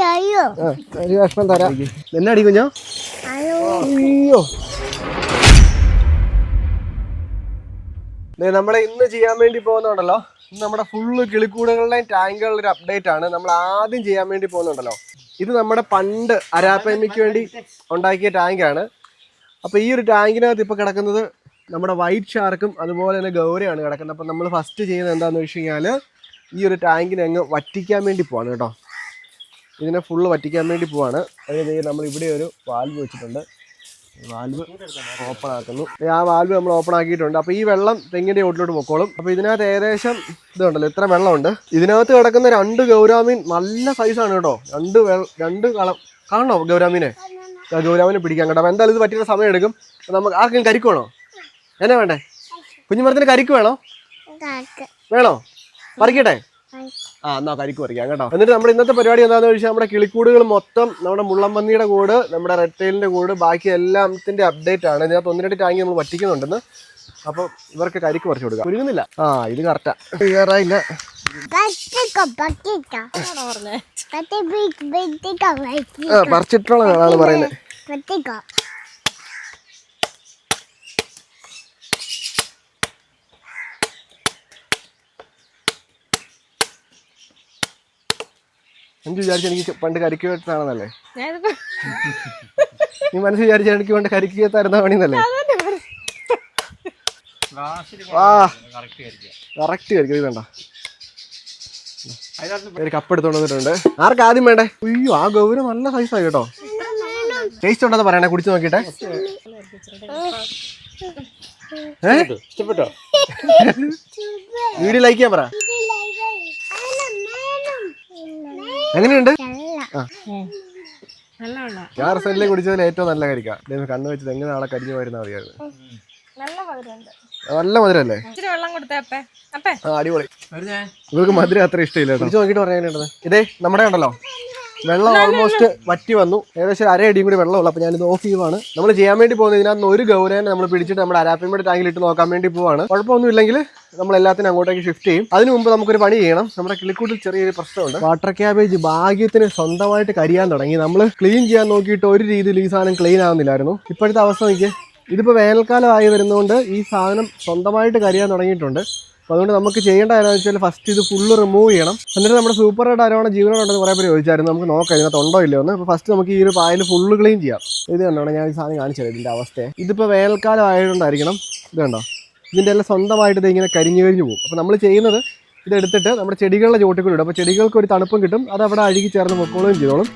ചെയ്യോ ആ ഒരു കഷ്ണം തരാം. എന്നെ അടി കുഞ്ഞോ? അയ്യോ. നമ്മളെ ഇന്ന് ചെയ്യാൻ വേണ്ടി പോകുന്നുണ്ടല്ലോ. നമ്മുടെ ഫുള്ള് കിളിക്കൂടുകളുടെയും ടാങ്കുകളുടെ ഒരു അപ്ഡേറ്റ് ആണ്. നമ്മൾ ആദ്യം ചെയ്യാൻ വേണ്ടി പോകുന്നുണ്ടല്ലോ. ഇത് നമ്മുടെ പണ്ട് അരാപ്പേമിക്ക് വേണ്ടി ഉണ്ടാക്കിയ ടാങ്കാണ് അപ്പോൾ ഈ ഒരു ടാങ്കിനകത്ത് ഇപ്പോൾ കിടക്കുന്നത് നമ്മുടെ വൈറ്റ് ഷാർക്കും അതുപോലെ തന്നെ ഗൗരയാണ് കിടക്കുന്നത്. അപ്പോൾ നമ്മൾ ഫസ്റ്റ് ചെയ്യുന്നത് എന്താണെന്ന് വെച്ച് കഴിഞ്ഞാൽ ഈ ഒരു ടാങ്കിനെ അങ്ങ് വറ്റിക്കാൻ വേണ്ടി പോവാണ് കേട്ടോ. ഇതിനെ ഫുള്ള് വറ്റിക്കാൻ വേണ്ടി പോവാണ്. അതായത് നമ്മൾ ഇവിടെ ഒരു വാൽവ് വെച്ചിട്ടുണ്ട്. വാൽവ് ഓപ്പൺ ആക്കുന്നു. ആ വാൽവ് നമ്മൾ ഓപ്പൺ ആക്കിയിട്ടുണ്ട്. അപ്പോൾ ഈ വെള്ളം തെങ്ങിന്റെ ഓട്ടിലോട്ട് പൊക്കോളും. അപ്പോൾ ഇതിനകത്ത് ഏകദേശം ഇതുണ്ടല്ലോ ഇത്ര വെള്ളമുണ്ട്. ഇതിനകത്ത് കിടക്കുന്ന രണ്ട് ഗൗരാമീൻ നല്ല സൈസാണ് കേട്ടോ. രണ്ട് രണ്ട് കളം. കാണണോ ഗൗരാമീനെ? ഗൗരാമീനെ പിടിക്കാൻ കേട്ടോ. അപ്പോൾ എന്തായാലും ഇത് പറ്റിയ സമയം എടുക്കും. നമുക്ക് ആർക്കും കരിക്ക് വേണോ? എന്നാ വേണ്ടേ? കുഞ്ഞുമരത്തിന് കരിക്ക് വേണോ? വേണോ? പറിക്കട്ടെ? ആ എന്നാ കരിക്ക് പറിക്കാം കേട്ടോ. എന്നിട്ട് നമ്മുടെ ഇന്നത്തെ പരിപാടി എന്താണെന്ന് വെച്ചാൽ നമ്മുടെ കിളിക്കൂടുകൾ മൊത്തം നമ്മുടെ മുള്ളമ്പന്നിയുടെ കൂട് നമ്മുടെ റെഡ് ടൈലിന്റെ കൂട് ബാക്കി എല്ലാത്തിന്റെ അപ്ഡേറ്റ് ആണ്. ഇതിനകത്ത് ഒന്ന് രണ്ട് ടാങ്കി നമ്മൾ പറ്റിക്കുന്നുണ്ട് അപ്പോൾ ഇവർക്ക് കരിക്ക് പറിച്ചു കൊടുക്കാം. ഒരുങ്ങുന്നില്ല? ആ ഇത് കറക്റ്റാ കയറായില്ല പറിച്ചിട്ടുള്ള ആളാണ് പറയുന്നത് എനിക്ക് വിചാരിച്ചു എനിക്ക് പണ്ട് കരിക്ക് വെട്ടാണെന്നല്ലേ നീ മനസ്സ് വിചാരിച്ച എനിക്ക് പണ്ട് കരിക്ക് തരുന്ന പണിന്നല്ലേ കറക്റ്റ് കരിക്കും. ഇത് വേണ്ട ഒരു കപ്പ് എടുത്തോണ്ട് വന്നിട്ടുണ്ട്. ആർക്ക് ആദ്യം വേണ്ടേ? അയ്യോ ആ ഗൗരവം നല്ല സൈസായി കേട്ടോ. ടേസ്റ്റ് ഉണ്ടെന്ന് പറയണേ? കുടിച്ചു നോക്കിട്ടെ ഏ? ഇഷ്ടപ്പെട്ടോ? വീഡിയോ ലൈക്ക് ചെയ്യാൻ പറ. എങ്ങനെയുണ്ട്? ഞാൻ റിസൾട്ടിലെ കുടിച്ചതിൽ ഏറ്റവും നല്ല കരിക്ക കണ്ണു കണ്ണ് വെച്ചത് എങ്ങനെ നാളെ കരിഞ്ഞു പോയിരുന്ന അറിയാതെ. നല്ല മധുരല്ലേ? ഇച്ചിരി വെള്ളം കൊടുത്തേ അപ്പേ. അപ്പേ. ആ അടിപൊളി. ഇവർക്ക് മധുരം അത്ര ഇഷ്ടമില്ല കുടിച്ചു നോക്കിയിട്ട് പറയാനുണ്ടത് ഇതേ നമ്മുടെ ഉണ്ടല്ലോ വെള്ളം ഓൾമോസ്റ്റ് വറ്റി വന്നു. ഏകദേശം അര അടിയും കൂടി വെള്ളമുള്ളൂ. അപ്പോൾ ഞാനിത് ഓഫ് ചെയ്യുവാണ്. നമ്മൾ ചെയ്യാൻ വേണ്ടി പോകുന്നത് ഇതിനകത്ത് ഒരു ഗൗരവനെ നമ്മൾ പിടിച്ചിട്ട് നമ്മുടെ അരാപ്പിമ്മയുടെ ടാങ്കിൽ ഇട്ട് നോക്കാൻ വേണ്ടി പോവാണ്. കുഴപ്പമൊന്നും ഇല്ലെങ്കിൽ നമ്മൾ എല്ലാത്തിനും അങ്ങോട്ടേക്ക് ഷിഫ്റ്റ് ചെയ്യും. അതിന് മുമ്പ് നമുക്കൊരു പണി ചെയ്യണം. നമ്മുടെ കിളിക്കൂട്ടിൽ ചെറിയൊരു പ്രശ്നമുണ്ട്. വാട്ടർ ക്യാബേജ് ഭാഗ്യത്തിന് സ്വന്തമായിട്ട് കരിയാൻ തുടങ്ങി. നമ്മൾ ക്ലീൻ ചെയ്യാൻ നോക്കിയിട്ട് ഒരു രീതിയിൽ ഈ സാധനം ക്ലീൻ ആവുന്നില്ലായിരുന്നു. ഇപ്പോഴത്തെ അവസ്ഥ നോക്കിയേ. ഇതിപ്പോൾ വേനൽക്കാലമായി വരുന്നതുകൊണ്ട് ഈ സാധനം സ്വന്തമായിട്ട് കരിയാൻ തുടങ്ങിയിട്ടുണ്ട്. അപ്പോൾ അതുകൊണ്ട് നമുക്ക് ചെയ്യേണ്ട എന്താണെന്ന് വെച്ചാൽ ഫസ്റ്റ് ഇത് ഫുള്ള് റിമൂവ് ചെയ്യണം. എന്നിട്ട് നമ്മുടെ സൂപ്പർ റെഡ് അരോണ ജീവനോടുണ്ടെന്ന് കുറേ പേര് ചോദിച്ചായിരുന്നു. നമുക്ക് നോക്കാം ഇതിനകത്ത് ഉണ്ടോ ഇല്ലയോ എന്ന്. അപ്പോൾ ഫസ്റ്റ് നമുക്ക് ഈ ഒരു പായൽ ഫുള്ള് ക്ലീൻ ചെയ്യാം. ഇത് കണ്ടോ ഞാൻ ഈ സാധനം കാണിച്ചു തരാം ഇതിന്റെ അവസ്ഥയെ. ഇതിപ്പോൾ വേനൽക്കാലം ആയതുകൊണ്ടായിരിക്കണം. ഇത് കണ്ടോ? ഇതിന്റെ എല്ലാം സ്വന്തമായിട്ട് ഇതിങ്ങനെ കരിഞ്ഞു കരിഞ്ഞു പോകും. അപ്പോൾ നമ്മൾ ചെയ്യുന്നത് ഇതെടുത്തിട്ട് നമ്മുടെ ചെടികളുടെ ചുവട്ടിൽ കൂടെ ഇടും. അപ്പോൾ ചെടികൾക്ക് ഒരു തണുപ്പും കിട്ടും. അത് അവിടെ അഴുകി ചേർന്ന് പൊക്കോളുകയും ചെയ്തോളും.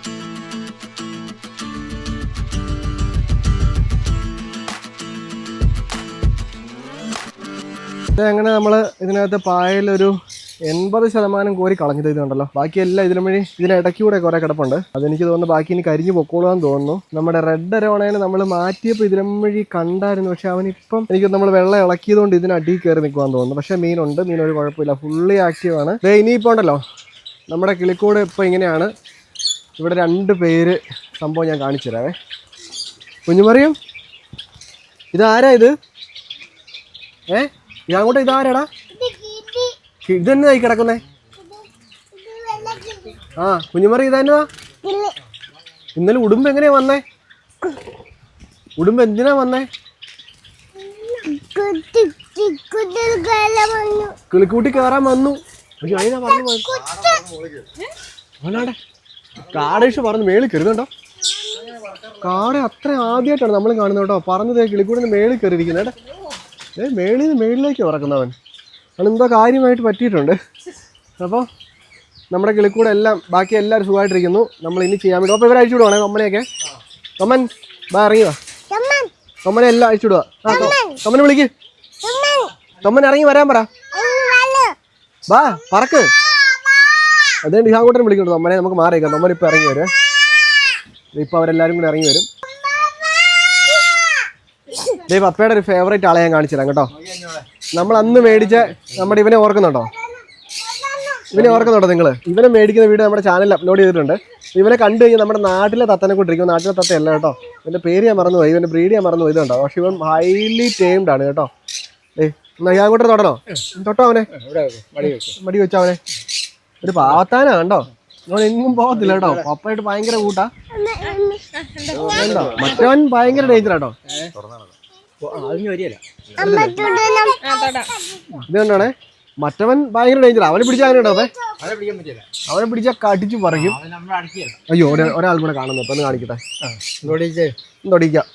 അങ്ങനെ നമ്മൾ ഇതിനകത്ത് പായലൊരു എൺപത് ശതമാനം കോരി കളഞ്ഞത് ഇതുണ്ടല്ലോ. ബാക്കിയെല്ലാം ഇതിനു വഴി ഇതിനിടയ്ക്ക് കൂടെ കുറേ കിടപ്പുണ്ട്. അതെനിക്ക് തോന്നുന്നു ബാക്കി ഇനി കരിഞ്ഞു പൊക്കോളാന്ന് തോന്നുന്നു. നമ്മുടെ റെഡ് അരോണേനെ നമ്മൾ മാറ്റിയപ്പോൾ ഇതിനും വഴി കണ്ടായിരുന്നു. പക്ഷെ അവനിപ്പം എനിക്ക് നമ്മൾ വെള്ളം ഇളക്കിയതുകൊണ്ട് ഇതിനടിയിൽ കയറി നിൽക്കുവാൻ തോന്നുന്നു. പക്ഷേ മീനുണ്ട് മീൻ ഒരു കുഴപ്പമില്ല. ഫുള്ളി ആക്റ്റീവാണ് ദേ ഇനിയിപ്പോൾ ഉണ്ടല്ലോ. നമ്മുടെ കിളിക്കൂട് ഇപ്പോൾ ഇങ്ങനെയാണ്. ഇവിടെ രണ്ട് പേര് സംഭവം ഞാൻ കാണിച്ചു തരാവേ. കുഞ്ഞുമറിയും ഇതാരാ ഇത്? ഏ? ഇതങ്ങോട്ട് ഇത് ഇതന്നെ ആയി കിടക്കുന്നേ? ആ കുഞ്ഞുമറി ഇതന്നെയാ ഇന്നലെ ഉടുമ്പ് എങ്ങനെയാ വന്നേ? ഉടുമ്പ് എന്തിനാ വന്നേ? കിളിക്കൂട്ടി കയറാൻ വന്നു. അയ്യോ അതിനാ പറഞ്ഞു പോയത്. കാടേഷ് പറഞ്ഞു മേളിൽ കയറുന്നുണ്ടോ കാട അത്ര ആദ്യമായിട്ടാണ് നമ്മൾ കാണുന്നത് കേട്ടോ. പറഞ്ഞത് കിളിക്കൂടിന് മേളിൽ കയറിയിരിക്കുന്നത്. ഏ മേളിൽ നിന്ന് മേളിലേക്ക് ഉറക്കുന്നവൻ എന്തോ കാര്യമായിട്ട് പറ്റിയിട്ടുണ്ട്. അപ്പോൾ നമ്മുടെ കിളിക്കൂടെ എല്ലാം ബാക്കി എല്ലാവരും സുഖമായിട്ടിരിക്കുന്നു. നമ്മൾ ഇനി ചെയ്യാൻ വേണ്ടി അപ്പോൾ ഇവരെ അഴിച്ചു വിടുവാണേ കമ്മനെയൊക്കെ കമ്മൻ ബാ ഇറങ്ങി വാ കമ്മനെ എല്ലാം അഴിച്ചു വിടുക ആ കമ്മനെ വിളിക്ക്. കമ്മൻ. ഇറങ്ങി വരാൻ പറ. ബാ പറക്ക്. അതുകൊണ്ട് ഇഹാങ്കോട്ടനെ വിളിക്കുന്നുണ്ട് നമ്മനെ നമുക്ക് മാറിയേക്കാം. അമ്മ ഇപ്പോൾ ഇറങ്ങി വരും. ഇപ്പോൾ അവരെല്ലാവരും കൂടി ഇറങ്ങി വരും. ദേ പപ്പയുടെ ഒരു ഫേവറേറ്റ് ആളെ ഞാൻ കാണിച്ചു തരാം കേട്ടോ. നമ്മൾ അന്ന് മേടിച്ച നമ്മുടെ ഇവനെ ഓർക്കുന്നുണ്ടോ? ഇവനെ ഓർക്കുന്നുണ്ടോ നിങ്ങൾ ഇവനെ മേടിക്കുന്ന വീഡിയോ നമ്മുടെ ചാനലിൽ അപ്ലോഡ് ചെയ്തിട്ടുണ്ട്. ഇവനെ കണ്ടു കഴിഞ്ഞാൽ നമ്മുടെ നാട്ടിലെ തത്തനെ കൊണ്ടിരിക്കും നാട്ടിലെ തത്തയല്ല കേട്ടോ. ഇവന്റെ പേര് ഞാൻ മറന്നുപോയി. ഇവന്റെ ബ്രീഡ് ഞാൻ മറന്നുപോയി. ഇതുണ്ടോ പക്ഷെ ഇവൻ ഹൈലി ടേംഡ് ആണ് കേട്ടോ. ഏയ് എന്നാ ഞാൻ കൂടെ തൊടണോ? തൊട്ടോ അവനെ? ഇവിടെ മടി വെച്ചു മടി വെച്ചോ അവനെ. ഒരു പാവത്താനാ കണ്ടോ? അവൻ എങ്ങും പോകത്തില്ല കേട്ടോ. പപ്പായിട്ട് ഭയങ്കര കൂട്ടാ. മറ്റവൻ ഭയങ്കര ഡേഞ്ചർ കേട്ടോ അമ്മ തുടരണം ആ തൊടാം. ഇത് മറ്റവൻ ഭയങ്കര ഡേഞ്ചർ അവനെ പിടിച്ചാൽ അങ്ങനെ അപ്പേ അവനെ പിടിച്ചാൽ കടിച്ചു പറയും അയ്യോ ഒരാൾ കൂടെ കാണുന്നു. അപ്പൊ ഒന്ന് കാണിക്കട്ടെ. തൊടിക്കാം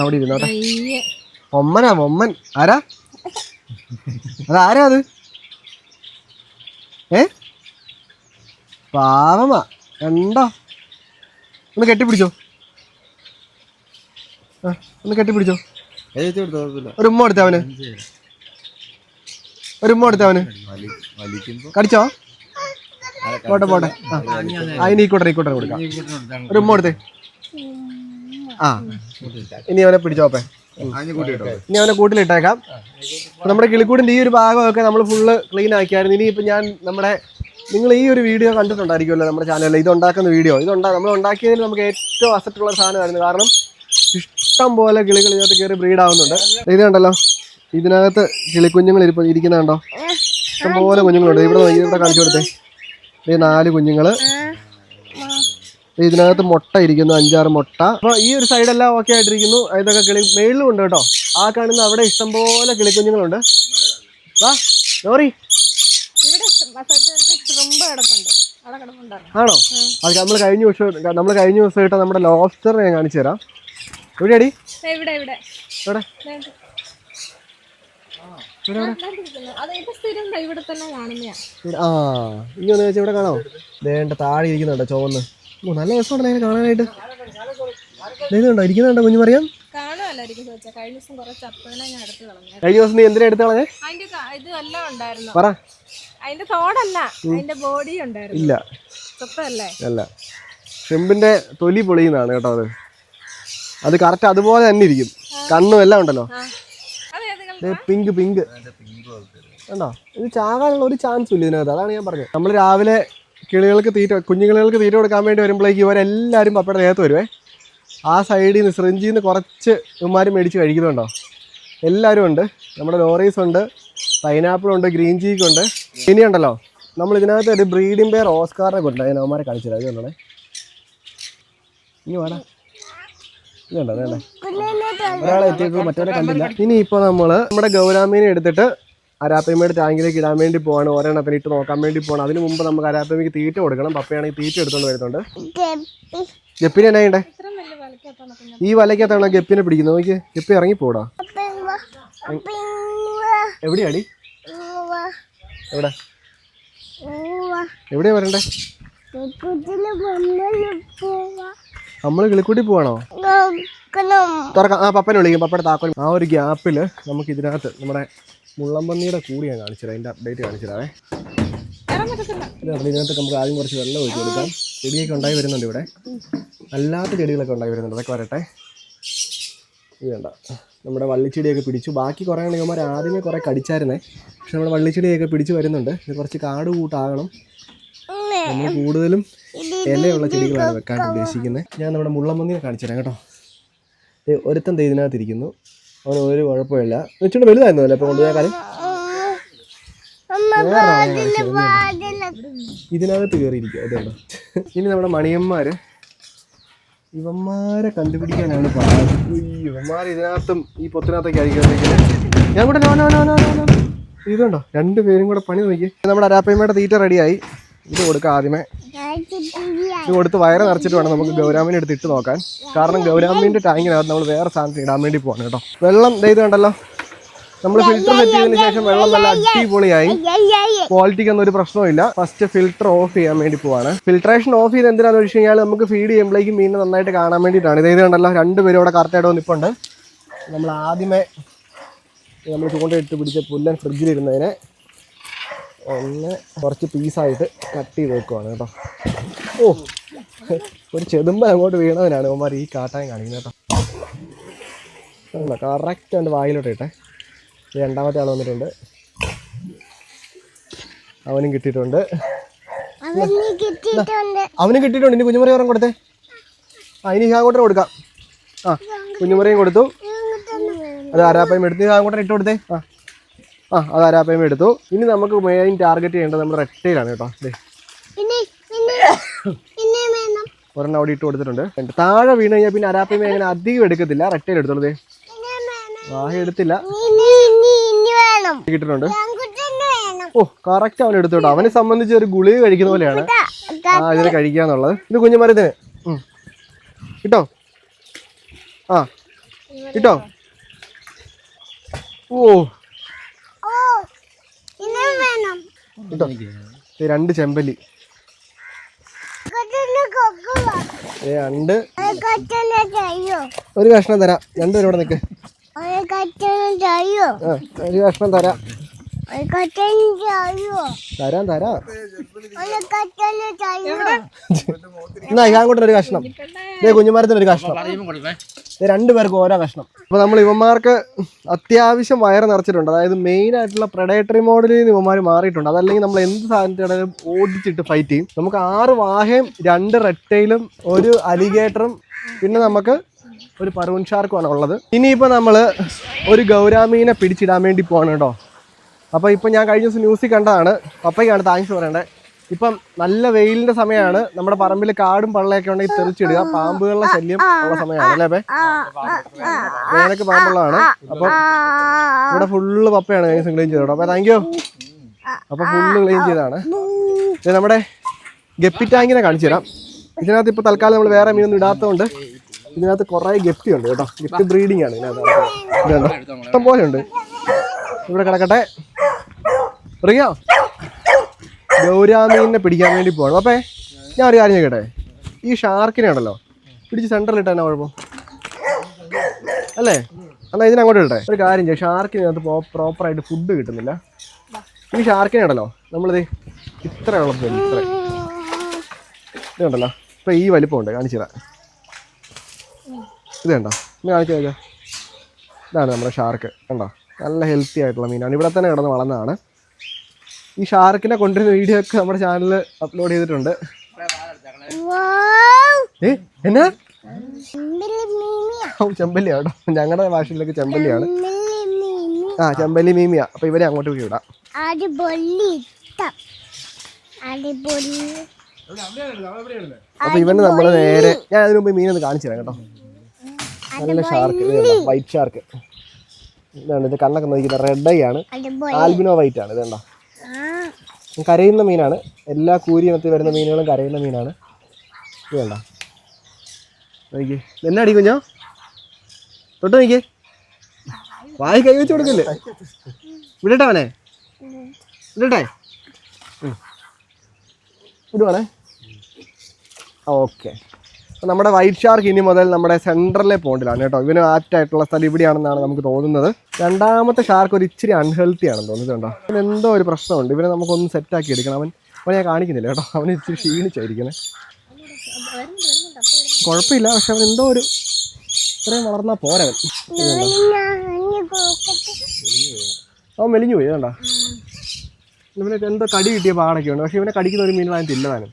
അവിടെ ഇരുന്നോട്ടെ. അയ്യേ ഒമ്മനാ ഒമ്മൻ ആരാ? അതാരാ അത്? ഏ? പാവമാ. കണ്ടോ ഒന്ന് കെട്ടിപ്പിടിച്ചോ. ഒന്ന് കെട്ടിപ്പിടിച്ചോ. ഒരു ഉമ്മ എടുത്ത അവന്. ഒരു ഉമ്മ എടുത്ത അവന്. കടിച്ചോ? പോട്ടെ പോട്ടെ. അതിന് ഈ കൂട്ടർ ഈ കൂട്ടർ കൊടുക്കാം. ഒരു ഉമ്മ കൊടുത്തേ. ആ. ഇനി അവനെ പിടിച്ചോപ്പേ ഇനി അവനെ കൂട്ടിലിട്ടേക്കാം. നമ്മുടെ കിളിക്കൂടിന്റെ ഈ ഒരു ഭാഗമൊക്കെ നമ്മൾ ഫുള്ള് ക്ലീൻ ആക്കിയായിരുന്നു. ഇനി ഇപ്പൊ ഞാൻ നമ്മുടെ നിങ്ങൾ ഈ ഒരു വീഡിയോ കണ്ടിട്ടുണ്ടായിരിക്കുമല്ലോ നമ്മുടെ ചാനലിൽ ഇത് ഉണ്ടാക്കുന്ന വീഡിയോ. ഇത് ഉണ്ടാ നമ്മൾ ഉണ്ടാക്കിയതിൽ നമുക്ക് ഏറ്റവും അസറ്റുള്ള സാധനമായിരുന്നു. കാരണം ഇഷ്ടം പോലെ കിളികൾ ഇതിനകത്ത് കയറി ബ്രീഡ് ആവുന്നുണ്ട്. ഇത് കണ്ടല്ലോ. ഇതിനകത്ത് കിളിക്കുഞ്ഞുങ്ങൾ ഇരിപ്പ ഇരിക്കുന്ന കണ്ടോ? ഇഷ്ടം പോലെ കുഞ്ഞുങ്ങളുണ്ട്. ഇവിടെ ഇവിടെ കാണിച്ചു കൊടുത്തേ. നാല് കുഞ്ഞുങ്ങൾ ഇതിനകത്ത് മുട്ട ഇരിക്കുന്നു. അഞ്ചാറ് മുട്ട. അപ്പൊ ഈ ഒരു സൈഡെല്ലാം ഓക്കെ ആയിട്ടിരിക്കുന്നു. ഇതൊക്കെ കിളി മേളിലും ഉണ്ട് കേട്ടോ. ആ കാണുന്ന അവിടെ ഇഷ്ടം ഇഷ്ടംപോലെ കിളിക്കുഞ്ഞുങ്ങളുണ്ട്. വാ ലോറി. ആണോ? അത് നമ്മൾ കഴിഞ്ഞ ദിവസം നമ്മൾ കഴിഞ്ഞ ദിവസം ഇട്ട നമ്മുടെ ലോസ്റ്റർ ഞാൻ കാണിച്ചു തരാം. എവിടെയാടി. ആ, ഇവിടെ തന്നെ കാണുന്നയാ. ആ ഇനി ഒന്ന് വെച്ചാൽ ഇവിടെ കാണാമോ ദേണ്ട താഴെ ഇരിക്കുന്നുണ്ടോ ചുവന്ന്. ഓ നല്ല രസമുണ്ട് അതിനെ കാണാനായിട്ട്. ഇതുണ്ടോ ഇരിക്കുന്നുണ്ടോ കുഞ്ഞു പറയാം കഴിഞ്ഞ ദിവസം നീ എന്തിനാ എടുത്ത് കളഞ്ഞേ? പറ. അതിന്റെ തോടല്ല. അതിന്റെ ബോഡി ഉണ്ടായിരുന്നു. ഇല്ല. അല്ല. ഷെമ്പിന്റെ തൊലി പൊളിയുന്നതാണ് കേട്ടോ അത്. അത് കറക്റ്റ് അതുപോലെ തന്നെ ഇരിക്കും. കണ്ണും എല്ലാം ഉണ്ടല്ലോ. പിങ്ക് പിങ്ക് കണ്ടോ? ഇത് ചാകാനുള്ള ഒരു ചാൻസും ഇല്ല ഇതിനകത്ത്. അതാണ് ഞാൻ പറഞ്ഞത്. നമ്മൾ രാവിലെ കിളികൾക്ക് തീറ്റ കുഞ്ഞു കിളികൾക്ക് തീറ്റ കൊടുക്കാൻ വേണ്ടി വരുമ്പോഴേക്ക് ഇവരെല്ലാവരും പപ്പയുടെ ദേഹത്ത് വരുവേ. ആ സൈഡിൽ നിന്ന് സിറിഞ്ചിൽ നിന്ന് കുറച്ച് ഇവന്മാർ മേടിച്ച് കഴിക്കുന്നുണ്ടോ? എല്ലാവരും ഉണ്ട്. നമ്മുടെ ലോറീസ് ഉണ്ട്. പൈനാപ്പിൾ ഉണ്ട് ഗ്രീൻ ചീക്ക് ഉണ്ട്. ഇനിയുണ്ടല്ലോ നമ്മൾ ഇതിനകത്ത് ഒരു ബ്രീഡിംഗ് പേർ ഓസ്കാറിനെ കൊണ്ടുണ്ടായി അവന്മാരെ കളിച്ചില്ല അത് കൊണ്ടാണേ ഇനി വേണം ഇതുണ്ടോ ഒരാളെ എത്തിയിട്ടുള്ളൂ മറ്റവരെ കണ്ടില്ല. ഇനി ഇപ്പോൾ നമ്മൾ നമ്മുടെ ഗൗരാമീനെ എടുത്തിട്ട് അരാപ്പയമ്മയുടെ ടാങ്കിലേക്ക് ഇടാൻ വേണ്ടി പോവാണ്. ഒരെണ്ണത്തിന് ഇട്ട് നോക്കാൻ വേണ്ടി പോകണം അതിന് മുമ്പ് നമുക്ക് അരാപ്പയമ്മയ്ക്ക് തീറ്റ കൊടുക്കണം. പപ്പയാണെങ്കിൽ തീറ്റ എടുത്തോണ്ട് വരുന്നുണ്ട്. ഗപ്പിനെ എന്നാ ചെയ്യണ്ടേ? വിലക്കകത്താണ് ഈ വലയ്ക്കകത്താണ് ഗപ്പിനെ പിടിക്കുന്നത്? നോക്കി ഗപ്പി ഇറങ്ങി പോടാ. എവിടെയാടി? എവിടെ? എവിടെയാ വരണ്ടേ? നമ്മൾ കിളിക്കൂട്ടി പോവാണോ? തുറക്കാം. ആ പപ്പനെ വിളിക്കും. പപ്പയുടെ താക്കോൽ. ആ ഒരു ഗ്യാപ്പിൽ നമുക്ക് ഇതിനകത്ത് നമ്മുടെ മുള്ളമ്പന്നിയുടെ കൂടി ഞാൻ കാണിച്ചു തരാം. അതിന്റെ അപ്ഡേറ്റ് കാണിച്ചു തരാവേ. കയറാൻ ഇതിനകത്ത് ഇതിനകത്ത് നമുക്ക് ആദ്യം കുറച്ച് വെള്ളം ഒഴിച്ചു കൊടുക്കാം. ചെടിയൊക്കെ ഉണ്ടായി വരുന്നുണ്ട് ഇവിടെ. അല്ലാത്ത ചെടികളൊക്കെ ഉണ്ടായി വരുന്നുണ്ട്. അതൊക്കെ വരട്ടെ. ഇത് വേണ്ട നമ്മുടെ വള്ളിച്ചെടിയൊക്കെ പിടിച്ചു. ബാക്കി കുറേ ഇവന്മാർ ആദ്യമേ കുറേ കടിച്ചായിരുന്നേ. പക്ഷെ നമ്മുടെ വള്ളിച്ചെടിയൊക്കെ പിടിച്ചു വരുന്നുണ്ട്. ഇത് കുറച്ച് കാട് കൂട്ടാകണം. നമ്മൾ കൂടുതലും ഇലയുള്ള ചെടികളാണ് വെക്കാൻ ഉദ്ദേശിക്കുന്നത് ഞാൻ നമ്മുടെ മുള്ളമ്പന്നിനെ കാണിച്ചു തരാം കേട്ടോ ഒരുത്തൻ ഇതിനകത്തിരിക്കുന്നു. അവന് ഒരു കുഴപ്പമില്ല. വെച്ചിട്ട് വലുതായിരുന്നു അല്ലേ? അപ്പോൾ കൊണ്ടുപോയ കാര്യം ഇതിനകത്ത് കയറിയിരിക്കും അതുകൊണ്ടോ ഇനി നമ്മുടെ മണിയന്മാര്. ഇവന്മാരെ കണ്ടുപിടിക്കാനാണ് പാട്. ഇവന്മാർ ഇതിനകത്തും ഈ പൊത്തിനകത്തൊക്കെ ആയിരിക്കും ഞാൻ കൂടെ നോ നോ നോ നോ. ഇതുണ്ടോ? രണ്ടുപേരും കൂടെ പണി നോക്കി നമ്മുടെ അരാപ്പയമ്മയുടെ തീറ്റ റെഡിയായി ഇത് കൊടുക്കാം ആദ്യമേ. ഇത് കൊടുത്ത് വയറ് നിറച്ചിട്ട് വേണം നമുക്ക് ഗൗരാമിനെ എടുത്ത് ഇട്ട് നോക്കാൻ. കാരണം ഗൗരാമിന്റെ ടാങ്കിനകത്ത് നമ്മൾ വേറെ സാധനത്തിൽ ഇടാൻ വേണ്ടി പോകണം കേട്ടോ. വെള്ളം ഇത് കണ്ടല്ലോ. നമ്മൾ ഫിൽറ്റർ സെറ്റ് ചെയ്തതിന് ശേഷം വെള്ളം നല്ല അടിപൊളിയായി ക്വാളിറ്റിക്ക് ഒന്നും ഒരു പ്രശ്നമില്ല ഫസ്റ്റ് ഫിൽറ്റർ ഓഫ് ചെയ്യാൻ വേണ്ടി പോവാണ് ഫിൽട്രേഷൻ ഓഫ് ചെയ്ത് എന്തിനാന്ന് വെച്ച് കഴിഞ്ഞാൽ നമുക്ക് ഫീഡ് ചെയ്യുമ്പോഴേക്കും മീനിനെ നന്നായിട്ട് കാണാൻ വേണ്ടിയിട്ടാണ് ഇത് ഇത് കണ്ടല്ലോ രണ്ടുപേരും ഇവിടെ കറക്റ്റായിട്ട് വന്നിപ്പുണ്ട് നമ്മൾ ആദ്യമേ നമ്മൾ ചൂണ്ടയിട്ട് പിടിച്ച പുല്ലൻ ഫ്രിഡ്ജിലിരുന്നതിനെ ഒന്ന് കുറച്ച് പീസായിട്ട് കട്ട് ചെയ്ത് വെക്കുവാണ് കേട്ടോ. ഓ ഒരു ചെതുമ്പ അങ്ങോട്ട് വീണവനാണ് ഓമാർ ഈ കാട്ടാൻ കാണിക്കുന്നത് കേട്ടോ. കറക്റ്റ് എന്റെ വായിലോട്ട് ഇട്ടെ. രണ്ടാമത്തെ ആൾ വന്നിട്ടുണ്ട്. അവനും കിട്ടിയിട്ടുണ്ട്. അവനും കിട്ടിയിട്ടുണ്ട്. ഇനി കുഞ്ഞുമറി ഓരം കൊടുത്തേ. ആ ഇനി ഹാങ്കോട്ടർ കൊടുക്കാം. ആ കുഞ്ഞുമറിയും കൊടുത്തു. അത് ആരാപ്പയും എടുത്ത് ഹാങ്കോട്ടർ ഇട്ട് കൊടുത്തേ. ആ. ആ അത് അരാപ്പയും എടുത്തു. ഇനി നമുക്ക് മെയിൻ ടാർഗറ്റ് ചെയ്യേണ്ടത് നമ്മുടെ റെട്ടയിലാണ് കേട്ടോ. ഒരെണ്ണം അവിടെ ഇട്ട് കൊടുത്തിട്ടുണ്ട്. താഴെ വീണ് കഴിഞ്ഞാൽ പിന്നെ അരാപ്പയും അങ്ങനെ അധികം എടുക്കത്തില്ല. റെക്ടയിൽ എടുത്തോളൂ വാഹ എടുത്തില്ല. കിട്ടിട്ടുണ്ട് ഓ കറക്റ്റ് അവൻ എടുത്തോട്ടോ അവനെ സംബന്ധിച്ച് ഒരു ഗുളിക കഴിക്കുന്ന പോലെയാണ്. ആ ഇതിന് കഴിക്കാന്നുള്ളത് ഇത് കുഞ്ഞുമരത്തിന്. കിട്ടോ? ആ കിട്ടോ? ഓ കിട്ടോ? രണ്ട് ചെമ്പല്ലി. രണ്ട് ഒരു കഷ്ണം തരാം. രണ്ടുപേരും ഇവിടെ നിൽക്ക് ഒരു കഷ്ണം തരാം. തരാം തരാം. എന്നാ കൂടെ ഒരു കഷ്ണം. ഇതേ കുഞ്ഞുമരത്തിന് ഒരു കഷ്ണം. രണ്ടുപേർക്കും ഓരോ കഷ്ണം. അപ്പൊ നമ്മൾ ഇവന്മാർക്ക് അത്യാവശ്യം വയറ് നിറച്ചിട്ടുണ്ട്. അതായത് മെയിൻ ആയിട്ടുള്ള പ്രഡേറ്ററി മോഡലിൽ നിന്ന് ഇവന്മാർ മാറിയിട്ടുണ്ട്. അതല്ലെങ്കിൽ നമ്മൾ എന്ത് സാധനത്തിനും ഓടിച്ചിട്ട് ഫൈറ്റ് ചെയ്യും. നമുക്ക് ആറ് വാഹയും രണ്ട് റെറ്റയിലും ഒരു അലിഗേറ്ററും പിന്നെ നമുക്ക് ഒരു പരൂൺ ഷാർക്കുമാണ് ഉള്ളത്. ഇനിയിപ്പോൾ നമ്മൾ ഒരു ഗൗരാമീനെ പിടിച്ചിടാൻ വേണ്ടി പോകണം കേട്ടോ. അപ്പോൾ ഇപ്പം ഞാൻ കഴിഞ്ഞ ദിവസം ന്യൂസിൽ കണ്ടതാണ്. പപ്പയ്ക്കാണ് താങ്ക്സ് പറയേണ്ടത് ഇപ്പം നല്ല വെയിലിന്റെ സമയമാണ് നമ്മുടെ പറമ്പിൽ കാടും പള്ളയൊക്കെ ഉണ്ടെങ്കിൽ തെറിച്ചിടുക. പാമ്പുകളുടെ ശല്യം ഉള്ള സമയമാണ് അല്ലേ അപ്പേ? വേനൊക്കെ പാമ്പുള്ളതാണ്. അപ്പം ഇവിടെ ഫുള്ള് പപ്പയാണ് കഴിഞ്ഞ ക്ലീൻ ചെയ്തോ അപ്പൊ താങ്ക് യു അപ്പൊ ഫുള്ള് ക്ലീൻ ചെയ്താണ് ഇത് നമ്മുടെ ഗപ്പി ടാങ്കിനെ കാണിച്ചു തരാം. ഇതിനകത്ത് ഇപ്പൊ തൽക്കാലം നമ്മൾ വേറെ മീനൊന്നും ഇടാത്തതുകൊണ്ട് ഇതിനകത്ത് കുറെ ഗപ്പി ഉണ്ട് കേട്ടോ. ഗപ്പി ബ്രീഡിംഗ് ആണ് ഇതിനകത്ത്. ഇഷ്ടം പോലെ ഉണ്ട്. ഇവിടെ കിടക്കട്ടെ. അറിയോ ഗൗരാമീനെ പിടിക്കാൻ വേണ്ടി പോകണം അപ്പേ ഞാൻ ഒരു കാര്യം കേട്ടെ ഈ ഷാർക്കിനെ ഉണ്ടല്ലോ പിടിച്ച് സെന്ററിൽ ഇട്ടാ എന്നാ കുഴപ്പം. അല്ലേ? എന്നാൽ ഇതിനങ്ങോട്ട് ഇട്ടെ ഒരു കാര്യം ചെയ്യാം ഷാർക്കിനകത്ത് പ്രോപ്പറായിട്ട് ഫുഡ് കിട്ടുന്നില്ല. ഈ ഷാർക്കിനെ ഉണ്ടല്ലോ നമ്മളിത് ഇത്ര ഉള്ളത് ഇത്ര. ഇതുണ്ടല്ലോ ഇപ്പം ഈ വലിപ്പമുണ്ട് ഉണ്ട് തരാം. ഇത് കണ്ടോ? ഇന്ന് കാണിച്ചു കഴിഞ്ഞാൽ ഇതാണ് നമ്മുടെ ഷാർക്ക് കണ്ടോ? നല്ല ഹെൽത്തി ആയിട്ടുള്ള മീനാണ്. ഇവിടെ തന്നെ കിടന്ന് വളർന്നതാണ്. ഈ ഷാർക്കിനെ കൊണ്ടുവരുന്ന വീഡിയോ ഒക്കെ നമ്മുടെ ചാനലിൽ അപ്ലോഡ് ചെയ്തിട്ടുണ്ട്. ചെമ്പല്ലിയാട്ടോ ഏ എന്നാ? ഞങ്ങളുടെ ഭാഷയിലൊക്കെ ചെമ്പല്ലിയാണ്. ആ ചെമ്പല്ലി മീമിയ. അപ്പൊ ഇവരെ അങ്ങോട്ട് പോയി വിടാം അപ്പൊ ഇവന് നമ്മൾ നേരെ ഞാൻ അതിനു മുമ്പ് മീനൊന്ന് കാണിച്ചു തരാം കേട്ടോ. നല്ല ഷാർക്ക് വൈറ്റ് ഷാർക്ക് ഇതാണ് ഇത് കണ്ണൊക്കെ നോക്കിയിട്ട് റെഡ് ഐ ആണ്. ആൽബിനോ വൈറ്റ് ആണ്. ഇതേണ്ടോ കരയുന്ന മീനാണ്. എല്ലാ കൂരിയിനത്തിൽ വരുന്ന മീനുകളും കരയുന്ന മീനാണ്. വേണ്ട നോക്കിയേ. എന്നാ അടി കുഞ്ഞോ? തൊട്ട് നോക്കിയേ. വായി കൈ വെച്ച് കൊടുക്കല്ലേ? വിടട്ടെ അവനെ. വിടട്ടെ. വിടുവാണേ. ഓക്കെ. നമ്മുടെ വൈറ്റ് ഷാർക്ക് ഇനി മുതൽ നമ്മുടെ സെന്ററിലെ പോണ്ടിലാണ് കേട്ടോ. ഇവന് ആപ്റ്റ് ആയിട്ടുള്ള സ്ഥലം ഇവിടെയാണെന്നാണ് നമുക്ക് തോന്നുന്നത്. രണ്ടാമത്തെ ഷാർക്ക് ഒരു ഇച്ചിരി അൺഹെൽത്തി ആണെന്ന് തോന്നിയിട്ടുണ്ടോ അവന് എന്തോ ഒരു പ്രശ്നമുണ്ട്. ഇവനെ നമുക്കൊന്ന് സെറ്റാക്കി എടുക്കണം. അവൻ അവനെ ഞാൻ കാണിക്കുന്നില്ല കേട്ടോ. അവന് ഇച്ചിരി ക്ഷീണിച്ചായിരിക്കണേ കുഴപ്പമില്ല. പക്ഷെ അവൻ എന്തോ ഒരു ഇത്രയും വളർന്നാൽ പോരവൻ അവൻ. മെലിഞ്ഞു പോയി. കണ്ടോ ഇവനെ എന്തോ കടി കിട്ടിയ പാടൊക്കെ ഉണ്ട് പക്ഷെ ഇവനെ കടിക്കുന്ന ഒരു മീൻ വാങ്ങി താനും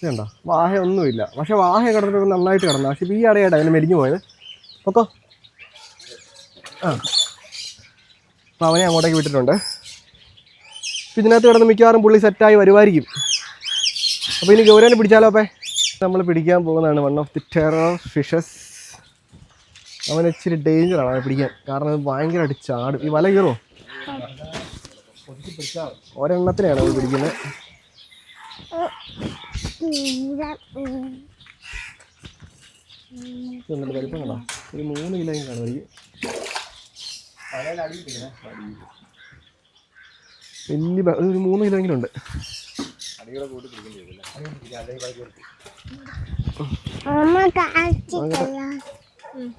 ഇതുണ്ടോ? വാഹ ഒന്നുമില്ല പക്ഷെ വാഹ കിടന്നിട്ട് നന്നായിട്ട് കിടന്നു. പക്ഷെ ഈ അടയായിട്ട് അതിന് മെലിഞ്ഞു പോയത്. ഓക്കോ ആ. അപ്പോൾ അവനെ അങ്ങോട്ടേക്ക് വിട്ടിട്ടുണ്ട്. അപ്പോൾ ഇതിനകത്ത് കിടന്ന് മിക്കവാറും പുള്ളി സെറ്റായി വരുമായിരിക്കും. അപ്പോൾ ഇനി ഗൗരവനെ പിടിച്ചാലോ അപ്പേ? നമ്മൾ പിടിക്കാൻ പോകുന്നതാണ് one of the terror fishes അവൻ ഇച്ചിരി ഡേഞ്ചറാണ് അവനെ പിടിക്കാൻ. കാരണം അത് ഭയങ്കരമായിട്ട് ചാടും. ഈ വല കയറുമോ ഒരെണ്ണത്തിനെയാണ് അവൻ പിടിക്കുന്നത്. ഇതുണ്ടല്ലോ വലിപ്പം കണ്ടോ ഒരു മൂന്ന് കിലോ കാണുമായിരിക്കും വലിയ ഒരു മൂന്ന് കിലോ എങ്കിലും ഉണ്ട്.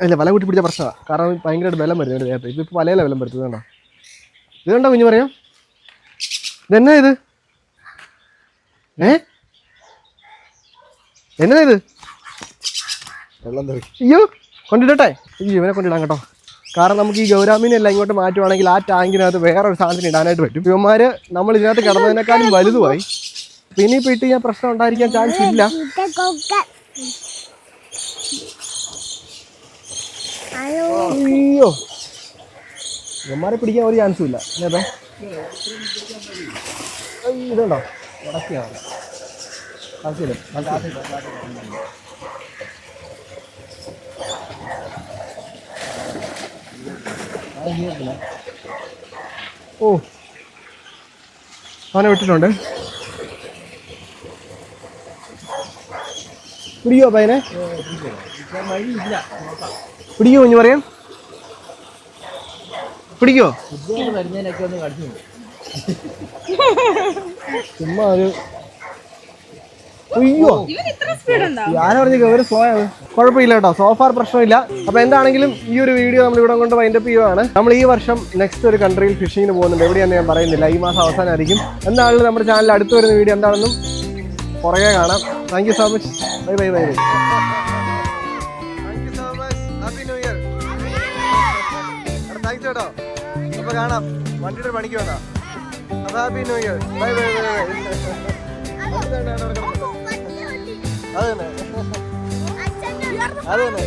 അല്ല വല കൂട്ടി പിടിച്ച പ്രശ്നമാണ് കാരണം ഭയങ്കരമായിട്ട് ബലം വരുന്നുണ്ട് നേരത്തെ ഇപ്പൊ വലയില ബലം വരുന്നത് കണ്ടോ? ഇത് കണ്ടോ കുഞ്ഞു പറയാം? ഇതെന്നാ ഇത്? ഏ? എന്നാ ഇത് അയ്യോ കൊണ്ടിടട്ടെ. ഈ ഇവനെ കൊണ്ടിടാം കേട്ടോ. കാരണം നമുക്ക് ഈ ഗൗരാമീനെ എല്ലാം ഇങ്ങോട്ട് മാറ്റുവാണെങ്കിൽ ആ ടാങ്കിനകത്ത് വേറെ ഒരു സാധനത്തിന് ഇടാനായിട്ട് പറ്റും. ഇവന്മാര് നമ്മൾ ഇതിനകത്ത് കിടന്നതിനേക്കാളും വലുതുമായി. പിന്നെ ഇപ്പം ഇട്ട് ഞാൻ പ്രശ്നം ഉണ്ടായിരിക്കാൻ ചാൻസ് ഇല്ല. അയ്യോ. ഇവന്മാരെ പിടിക്കാൻ ഒരു ചാൻസും ഇല്ല. ഇതുണ്ടോ? ഉടക്കിയാണ് ഓ അവനെ വിട്ടിട്ടുണ്ട്. പിടിക്കോ പയ്യനെ പിടിക്കോ കുഞ്ഞു പറയാം. പിടിക്കോ? ചുമ്മാ ഒരു അയ്യോ. ഞാൻ പറഞ്ഞു ഒരു സ്ലോ കുഴപ്പമില്ല കേട്ടോ. സോഫാർ പ്രശ്നമില്ല. അപ്പൊ എന്താണെങ്കിലും ഈ ഒരു വീഡിയോ നമ്മൾ ഇവിടെ കൊണ്ട് വൈൻഡപ്പ് ചെയ്യുവാണ്. നമ്മൾ ഈ വർഷം നെക്സ്റ്റ് ഒരു കൺട്രിയിൽ ഫിഷിങ്ങിന് പോകുന്നുണ്ട്. എവിടെയാണെന്ന് ഞാൻ പറയുന്നില്ല. ഈ മാസം അവസാനമായിരിക്കും. എന്താണെങ്കിലും നമ്മുടെ ചാനലിൽ അടുത്ത് വരുന്ന വീഡിയോ എന്താണെന്നും പുറകെ കാണാം. Thank you so much bye bye bye bye thank so much happy new year thanks കേട്ടോ. അപ്പൊ കാണാം. വണ്ടിയുടെ പണിക്ക് വന്നാ അപ്പൊ happy new year bye bye bye bye അത് അതന്നെ. അത് തന്നെ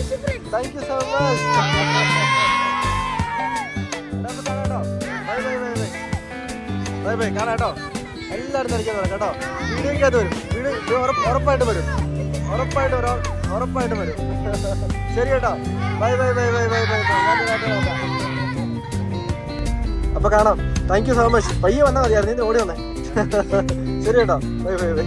thank you so much bye bye കാണാം കേട്ടോ എല്ലാവരും തിരക്കാൻ തുടങ്ങാം കേട്ടോ. വീഡിയോക്കകത്ത് വരും. വീഡിയോ ഉറപ്പായിട്ട് വരും. ഉറപ്പായിട്ട് വരാം ഉറപ്പായിട്ട് വരും. ശരി കേട്ടോ. Bye bye bye bye bye bye അപ്പൊ കാണാം. താങ്ക് യു സോ മച്ച് പയ്യെ വന്നാൽ മതിയായിരുന്നു. ഓടി വന്നേ. ശരി കേട്ടോ. Bye bye by